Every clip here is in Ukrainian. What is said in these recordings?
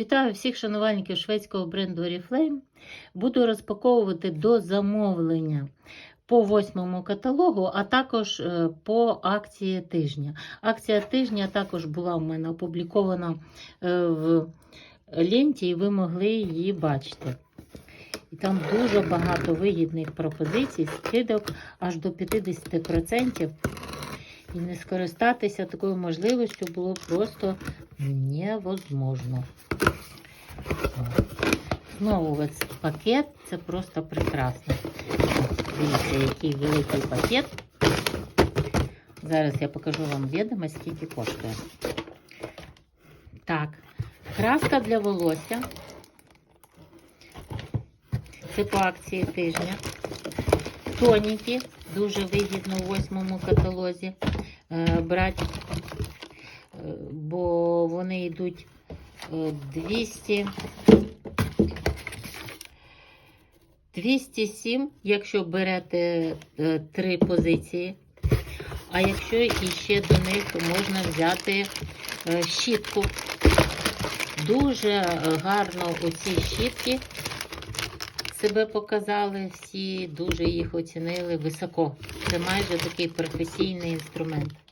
Вітаю всіх шанувальників шведського бренду Oriflame. Буду розпаковувати до замовлення по восьмому каталогу, а також е, по акції тижня. Акція тижня також була в мене опублікована е, в ленті, і ви могли її бачити. І там дуже багато вигідних пропозицій, скидок аж до 50%. І не скористатися такою можливістю було просто невозможно. Знову ось пакет, це просто прекрасно. Дивіться, який великий пакет. Зараз я покажу вам відомість, скільки коштує. Так, краска для волосся. Це по акції тижня. Тоніки, дуже вигідно у восьмому каталозі е, брати, йдуть е, 200. 207, якщо берете е, три позиції. А якщо іще до них можна взяти е, щітку. Дуже е, гарно оці щітки себе показали, всі дуже їх оцінили високо. Це майже такий професійний інструмент.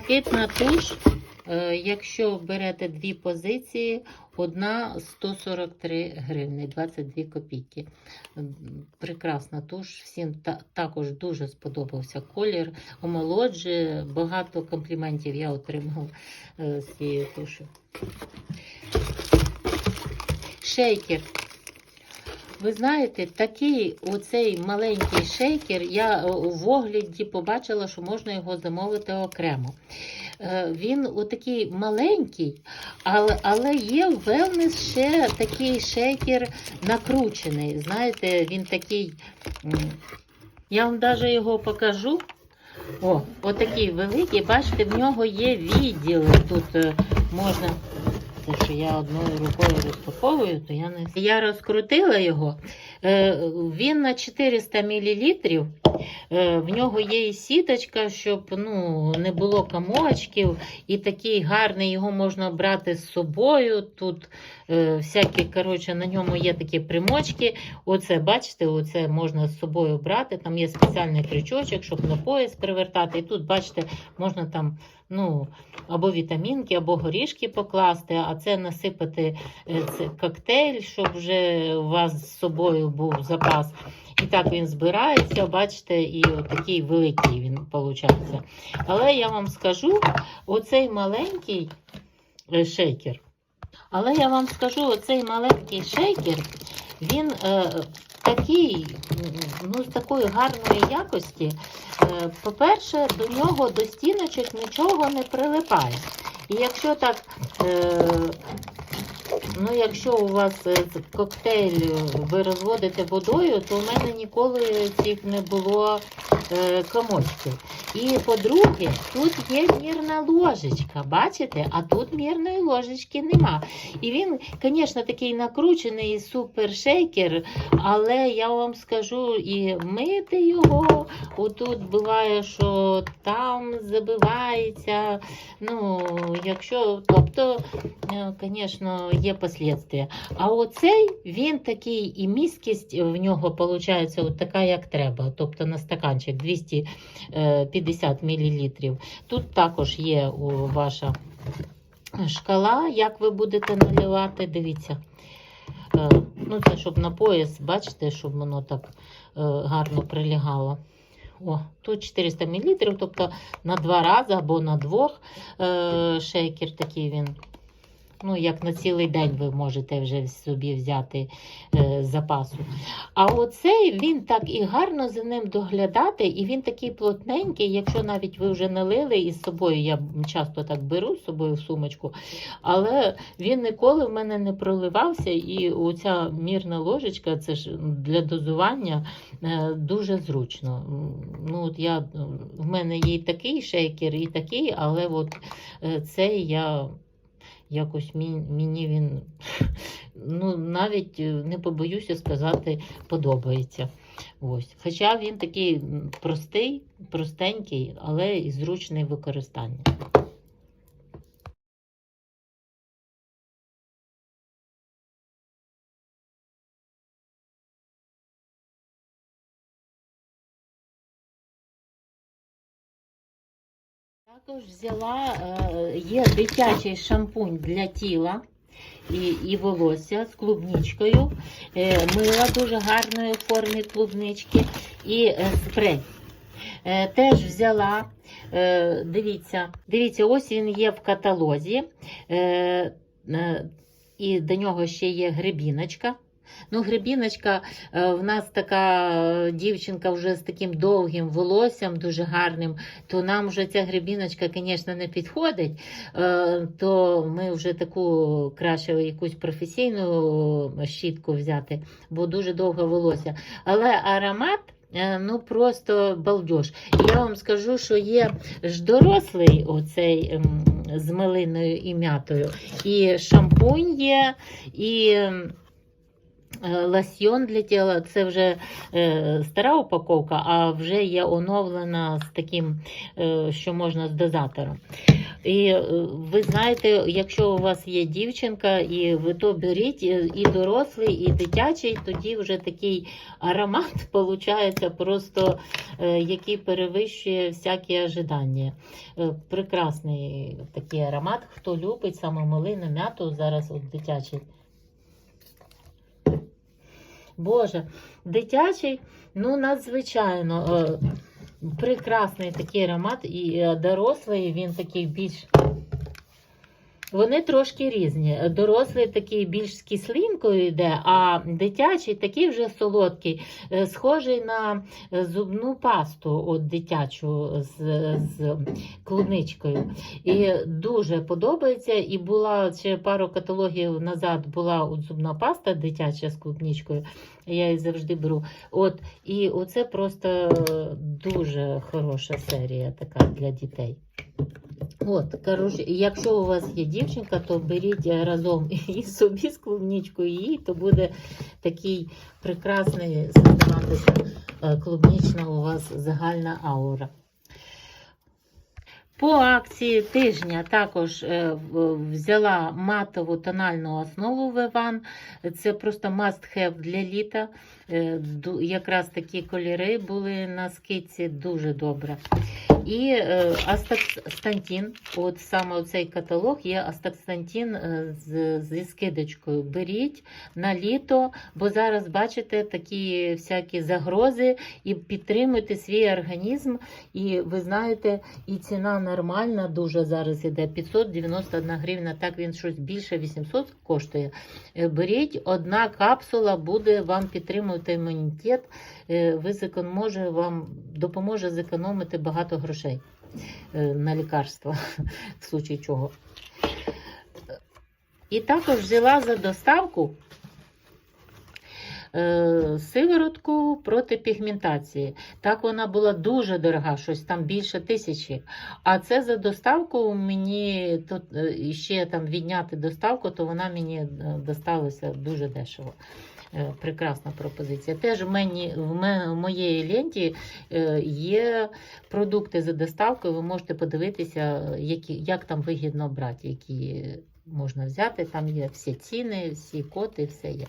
Блакитна туш, е, якщо берете дві позиції, одна 143 гривни, 22 копійки. Прекрасна туш, всім також дуже сподобався колір, омолоджує, багато компліментів я отримав е, з цією тушю. Шейкер. Ви знаєте, такий оцей маленький шейкер, я е, в огляді побачила, що можна його замовити окремо. Е, Він отакий маленький, але, але є в Wellness ще такий шейкер накручений. Знаєте, він такий. Я вам навіть його покажу. О, отакий великий, бачите, в нього є відділи. Тут е, можна. Те, що я одною рукою розпаковую, то я не. Я розкрутила його. Е, Він на 400 мл. В нього є і сіточка, щоб ну, не було комочків. І такий гарний, його можна брати з собою. Тут е, всякі, коротше, на ньому є такі примочки. Оце, бачите, оце можна з собою брати. Там є спеціальний крючочок, щоб на пояс привертати. І тут, бачите, можна там ну, або вітамінки, або горішки покласти, а це насипати е, це коктейль, щоб вже у вас з собою був запас. І так він збирається, бачите, і такий великий він виходить. Але я вам скажу, оцей маленький е, шейкер. Але я вам скажу, оцей маленький шейкер, він такий, ну, з такої гарної якості. Е, по-перше, до нього до стіночок нічого не прилипає. І якщо так, е, ну якщо у вас е, коктейль ви розводите водою, то у мене ніколи цих не було комочків. І по-друге, тут є мірна ложечка, бачите? А тут мірної ложечки нема. І він, звісно, такий накручений супершейкер, але я вам скажу, і мити його. Отут буває, що там забивається. Ну, якщо, тобто, звісно, є послідствия. А оцей він такий, і міськість в нього виходить от така, як треба. Тобто на стаканчик 250 мл. Тут також є ваша шкала, як ви будете наливати. Дивіться. Е, Ну, це щоб на пояс, бачите, щоб воно так е, гарно прилягало. О, тут 400 мл, тобто на два рази або на двох е, шейкер такий він. Ну, як на цілий день ви можете вже собі взяти е, запасу. А оцей він так і гарно за ним доглядати, і він такий плотненький, якщо навіть ви вже налили із собою, я часто так беру з собою в сумочку, але він ніколи в мене не проливався, і оця мірна ложечка, це ж для дозування е, дуже зручно. Ну, от я, в мене є такий шейкер, і такий, але от е, цей я якось мені, він ну, навіть е, не побоюся сказати, подобається. Ось. Хоча він такий простий, простенький, але і зручний в використанні. Також взяла е, є дитячий шампунь для тіла і, і волосся з клубничкою. Е, мила дуже гарної формі клубнички і е, спрей. Теж взяла. Дивіться, дивіться, ось він є в каталозі. І до нього ще є грибіночка. Ну, грибіночка, е, в нас така е, дівчинка вже з таким довгим волоссям, дуже гарним, то нам вже ця грибіночка, звісно, не підходить. Е, То ми вже таку краще якусь професійну щітку взяти, бо дуже довге волосся. Але аромат. Ну, просто балдеж. Я вам скажу, що є ж дорослий оцей ем, з малиною і м'ятою. І шампунь є, і е, лосьйон для тіла. Це вже е, стара упаковка, а вже є оновлена з таким, е, що можна з дозатором. І е, ви знаєте, якщо у вас є дівчинка, і ви то беріть і, і дорослий, і дитячий, тоді вже такий аромат виходить просто, е, який перевищує всякі ожидання. Е, Прекрасний такий аромат. Хто любить саме малину, м'яту, зараз от дитячий. Боже, дитячий, ну надзвичайно е, прекрасний такий аромат, і е, дорослий він такий більш. Вони трошки різні. Дорослий такий більш з кислинкою йде, а дитячий такий вже солодкий, е, схожий на е, зубну пасту от дитячу з, з клубничкою. І дуже подобається. І була ще пару каталогів назад була от зубна паста дитяча з клубничкою. Я її завжди беру. От, і оце просто дуже хороша серія така для дітей. От, коротше, якщо у вас є дівчинка, то беріть разом і собі з клубничкою, і їй, то буде такий прекрасний здаватися е, клубнічна у вас загальна аура. По акції тижня також е, взяла матову тональну основу Виван. Це просто must have для літа. Е, Якраз такі кольори були на скидці дуже добре. І е, Астакстантін, от саме цей каталог є Астакстантін е, з, зі скидочкою. Беріть на літо, бо зараз бачите такі всякі загрози і підтримуйте свій організм. І ви знаєте, і ціна нормальна, дуже зараз іде 591 гривна, так він щось більше 800 коштує. Е, Беріть, одна капсула буде вам підтримувати імунітет. Е, Ви може вам допоможе зекономити багато грошей е, на лікарства, в случаї чого. І також взяла за доставку е, сиворотку проти пігментації. Так вона була дуже дорога, щось там більше тисячі. А це за доставку мені тут е, ще там відняти доставку, то вона мені досталася дуже дешево. Е, Прекрасна пропозиція. Теж в, мені, в, моєї ленті е, є продукти за доставкою. Ви можете подивитися, які, як там вигідно брати, які можна взяти. Там є всі ціни, всі коти, все є.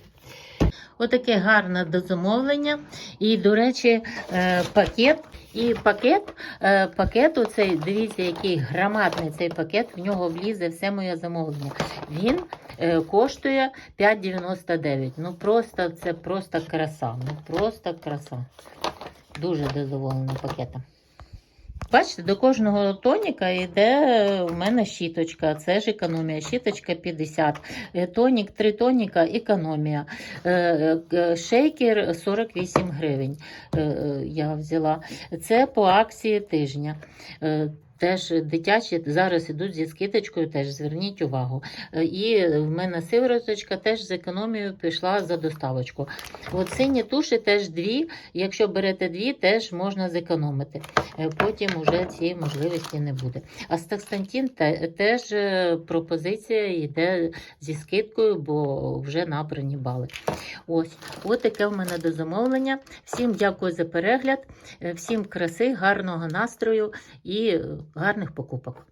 Отаке гарне дозамовлення. І, до речі, е, пакет. І пакет, е, пакет оцей, дивіться, який громадний цей пакет, в нього влізе все моє замовлення. Він е, коштує 5,99. Ну просто це просто краса. Ну просто краса. Дуже задоволена пакетом. Бачите, до кожного тоніка йде у мене щіточка. Це ж економія. Щіточка 50. Е, Тонік, три тоніка, економія. Е, е, Шейкер 48 гривень. Я взяла. Це по акції тижня. Теж дитячі зараз ідуть зі скидочкою, теж зверніть увагу. Е, І в мене сивороточка теж з економією пішла за доставочку. От сині туші теж дві. Якщо берете дві, теж можна зекономити. Е, Потім уже цієї можливості не буде. А теж е, пропозиція йде зі скидкою, бо вже набрані бали. Ось, от таке в мене дозамовлення. Всім дякую за перегляд, всім краси, гарного настрою і гарних покупок.